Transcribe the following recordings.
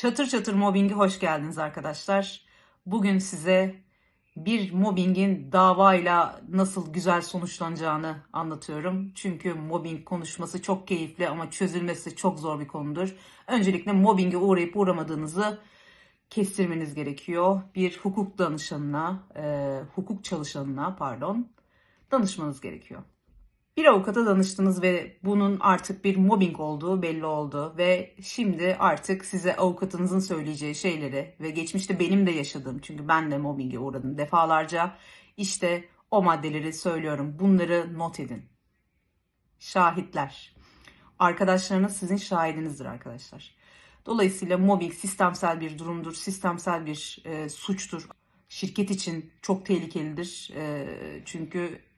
Çatır çatır mobbingi hoş geldiniz arkadaşlar. Bugün size bir mobbingin davayla nasıl güzel sonuçlanacağını anlatıyorum. Çünkü mobbing konuşması çok keyifli ama çözülmesi çok zor bir konudur. Öncelikle mobbinge uğrayıp uğramadığınızı kestirmeniz gerekiyor. Bir hukuk danışanına, e, hukuk çalışanına pardon danışmanız gerekiyor. Bir avukata danıştınız ve bunun artık bir mobbing olduğu belli oldu ve şimdi artık size avukatınızın söyleyeceği şeyleri ve geçmişte benim de yaşadığım çünkü ben de mobbinge uğradım defalarca işte o maddeleri söylüyorum. Bunları not edin. Şahitler. Arkadaşlarınız sizin şahidinizdir arkadaşlar. Dolayısıyla mobbing sistemsel bir durumdur, sistemsel bir e, suçtur. Şirket için çok tehlikelidir. E, çünkü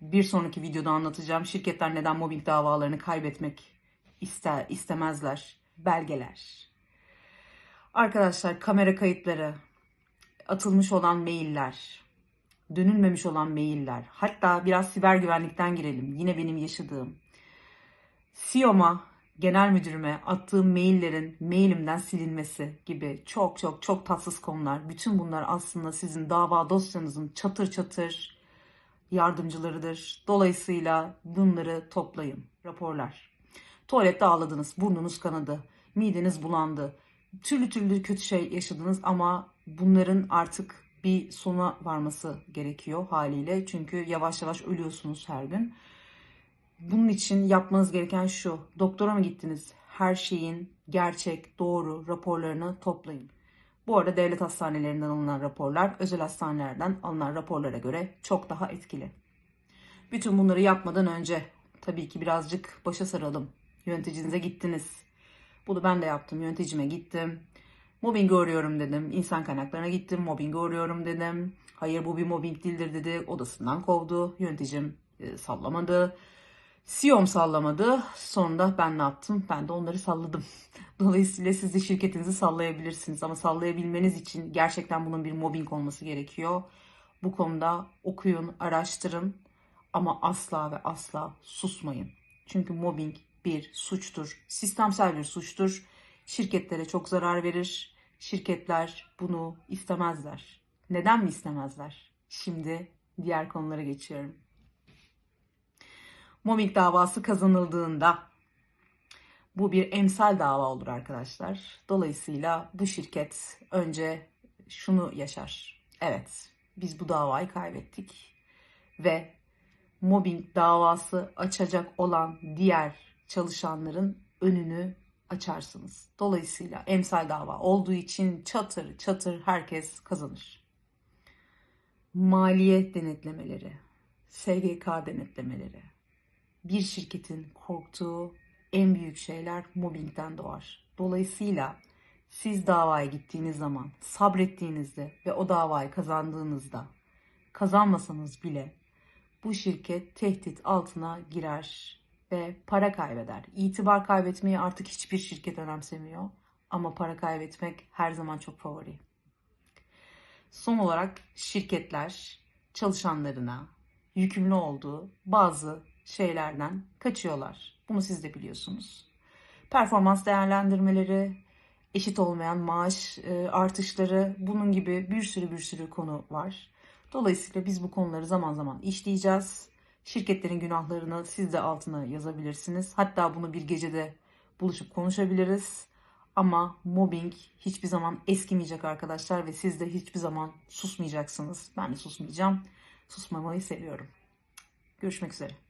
bir sonraki videoda anlatacağım. Şirketler neden mobbing davalarını kaybetmek ister, istemezler. Belgeler. Arkadaşlar kamera kayıtları, atılmış olan mailler, dönülmemiş olan mailler. Hatta biraz siber güvenlikten girelim. Yine benim yaşadığım. CIO'ma, genel müdürüme attığım maillerin mailimden silinmesi gibi çok çok çok tatsız konular. Bütün bunlar aslında sizin dava dosyanızın çatır çatır yardımcılarıdır. Dolayısıyla bunları toplayın. Raporlar. Tuvalette ağladınız, burnunuz kanadı, mideniz bulandı. Türlü türlü kötü şey yaşadınız ama bunların artık bir sona varması gerekiyor haliyle. Çünkü yavaş yavaş ölüyorsunuz her gün. Bunun için yapmanız gereken şu. Doktora mı gittiniz? Her şeyin gerçek, doğru raporlarını toplayın. Bu arada devlet hastanelerinden alınan raporlar özel hastanelerden alınan raporlara göre çok daha etkili. Bütün bunları yapmadan önce tabii ki birazcık başa saralım. Yöneticinize gittiniz. Bunu ben de yaptım. Yöneticime gittim. Mobbing görüyorum dedim. İnsan kaynaklarına gittim. Mobbing görüyorum dedim. Hayır bu bir mobbing değildir dedi. Odasından kovdu. Yöneticim e, sallamadı. CEO'm sallamadı. Sonunda ben ne yaptım? Ben de onları salladım. Dolayısıyla siz de şirketinizi sallayabilirsiniz. Ama sallayabilmeniz için gerçekten bunun bir mobbing olması gerekiyor. Bu konuda okuyun, araştırın ama asla ve asla susmayın. Çünkü mobbing bir suçtur. Sistemsel bir suçtur. Şirketlere çok zarar verir. Şirketler bunu istemezler. Neden mi istemezler? Şimdi diğer konulara geçiyorum. Mobbing davası kazanıldığında bu bir emsal dava olur arkadaşlar. Dolayısıyla bu şirket önce şunu yaşar. Evet, biz bu davayı kaybettik ve mobbing davası açacak olan diğer çalışanların önünü açarsınız. Dolayısıyla emsal dava olduğu için çatır çatır herkes kazanır. Maliyet denetlemeleri, SGK denetlemeleri, bir şirketin korktuğu en büyük şeyler mobbingden doğar. Dolayısıyla siz davaya gittiğiniz zaman, sabrettiğinizde ve o davayı kazandığınızda, kazanmasanız bile bu şirket tehdit altına girer ve para kaybeder. İtibar kaybetmeyi artık hiçbir şirket önemsemiyor ama para kaybetmek her zaman çok favori. Son olarak şirketler çalışanlarına yükümlü olduğu bazı şeylerden kaçıyorlar. Bunu siz de biliyorsunuz. Performans değerlendirmeleri, eşit olmayan maaş e, artışları, bunun gibi bir sürü bir sürü konu var. Dolayısıyla biz bu konuları zaman zaman işleyeceğiz. Şirketlerin günahlarını siz de altına yazabilirsiniz. Hatta bunu bir gecede buluşup konuşabiliriz. Ama mobbing hiçbir zaman eskimeyecek arkadaşlar ve siz de hiçbir zaman susmayacaksınız. Ben de susmayacağım. Susmamayı seviyorum. Görüşmek üzere.